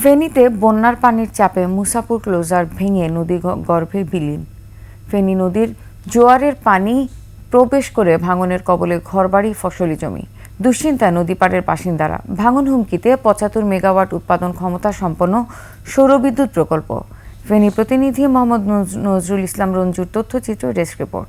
ফেনীতে বন্যার পানির চাপে মুসাপুর ক্লোজার ভেঙে নদী গর্ভে বিলীন। ফেনী নদীর জোয়ারের পানি প্রবেশ করে ভাঙনের কবলে ঘরবাড়ি, ফসলি জমি। দুশ্চিন্তায় নদী পাড়ের বাসিন্দারা। ভাঙন হুমকিতে পঁচাত্তর মেগাওয়াট উৎপাদন ক্ষমতা সম্পন্ন সৌরবিদ্যুৎ প্রকল্প। ফেনী প্রতিনিধি মোহাম্মদ নজরুল ইসলাম রঞ্জুর তথ্যচিত্র ডেস্ক রিপোর্ট।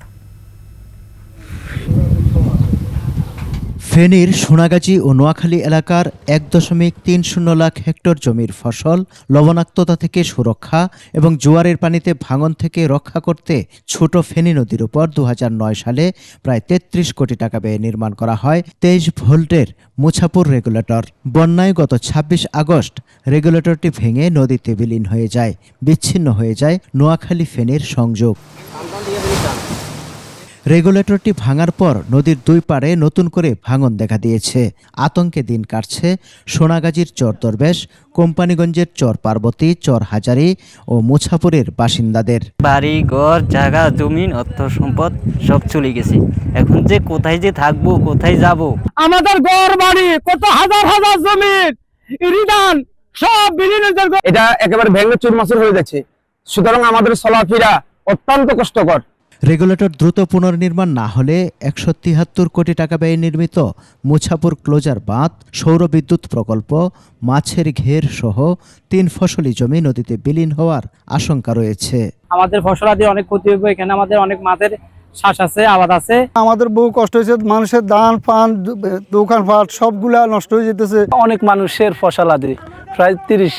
ফেনীর সোনাগাজী ও নোয়াখালী এলাকার এক দশমিক তিন শূন্য লাখ হেক্টর জমির ফসল লবণাক্ততা থেকে সুরক্ষা এবং জোয়ারের পানিতে ভাঙন থেকে রক্ষা করতে ছোট ফেনী নদীর উপর দু হাজার নয় সালে প্রায় তেত্রিশ কোটি টাকা ব্যয়ে নির্মাণ করা হয় তেইশ ভোল্টের মুছাপুর রেগুলেটর। বন্যায় গত ২৬ আগস্ট রেগুলেটরটি ভেঙে নদীতে বিলীন হয়ে যায়, বিচ্ছিন্ন হয়ে যায় নোয়াখালী ফেনীর সংযোগ। রেগুলেটরটি ভাঙার পর নদীর দুই পাড়ে নতুন করে ভাঙন দেখা দিয়েছে। আতঙ্কে দিন কাটছে সোনাগাজীর চর দরবেশ কোম্পানিগঞ্জের চর পার্বতী চর হাজারি ও মুছাপুরের বাসিন্দাদের। বাড়ি ঘর জায়গা জমিন অর্থ সম্পদ সব চলে গেছে। এখন যে কোথায় যে থাকব কোথায় যাব? আমাদের গড় বাড়ি কত হাজার হাজার জমির রিটার্ন সব বিলীনের এটা একেবারে ভেঙে চুরমাসুর হয়ে যাচ্ছে। সুতরাং আমাদের চলাফেরা অত্যন্ত কষ্টকর। রেগুলেটর দ্রুত পুনর্নির্মাণ না হলে একশো তিয়াত্তর কোটি টাকা ব্যয়ে নির্মিত মুছাপুর ক্লোজার বাঁধ সৌর বিদ্যুৎ প্রকল্প মাছের ঘের সহ তিন ফসলি জমি নদীতে বিলীন হওয়ার আশঙ্কা রয়েছে। আমাদের ফসলাদি অনেক ক্ষতি হবে এখানে আমাদের অনেক মাছের শ্বাস আছে আবাদ আছে। আমাদের বহু কষ্ট হয়েছে মানুষের দান পান দোকানপাট সবগুলা নষ্ট হয়ে যেতেছে। অনেক মানুষের ফসল আদি প্রায় তিরিশ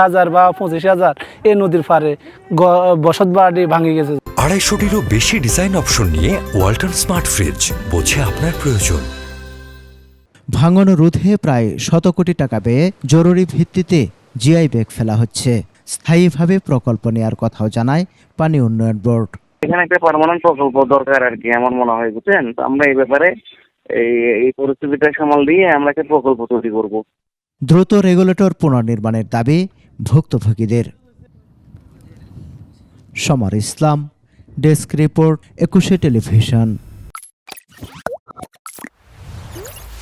হাজার বা পঁচিশ হাজার এই নদীর পারে বসত বাড়ি ভাঙে গেছে। আড়াইশোটিরও বেশি ডিজাইন অপশন নিয়ে ওয়ালটন স্মার্ট ফ্রিজ বোঝে আপনার প্রয়োজন। ভাঙন রোধে প্রায় শত কোটি টাকা ব্যয়ে জরুরি ভিত্তিতে জিআই ব্যাগ ফেলা হচ্ছে। স্থায়ীভাবে প্রকল্প নেওয়ার কথাও জানায় পানি উন্নয়ন বোর্ড। এখানে একটা পার্মানেন্ট প্রকল্প দরকার আর কি আমার মনে হয় বুঝছেন? তো আমরা এই ব্যাপারে এই এই পরিস্থিতিটা সামাল দিয়ে আমরা একটা প্রকল্প তৈরি করব। দ্রুত রেগুলেটর পুনর্নির্মাণের দাবি ভুক্তভোগীদের। Samar Islam desk report Ekushey television.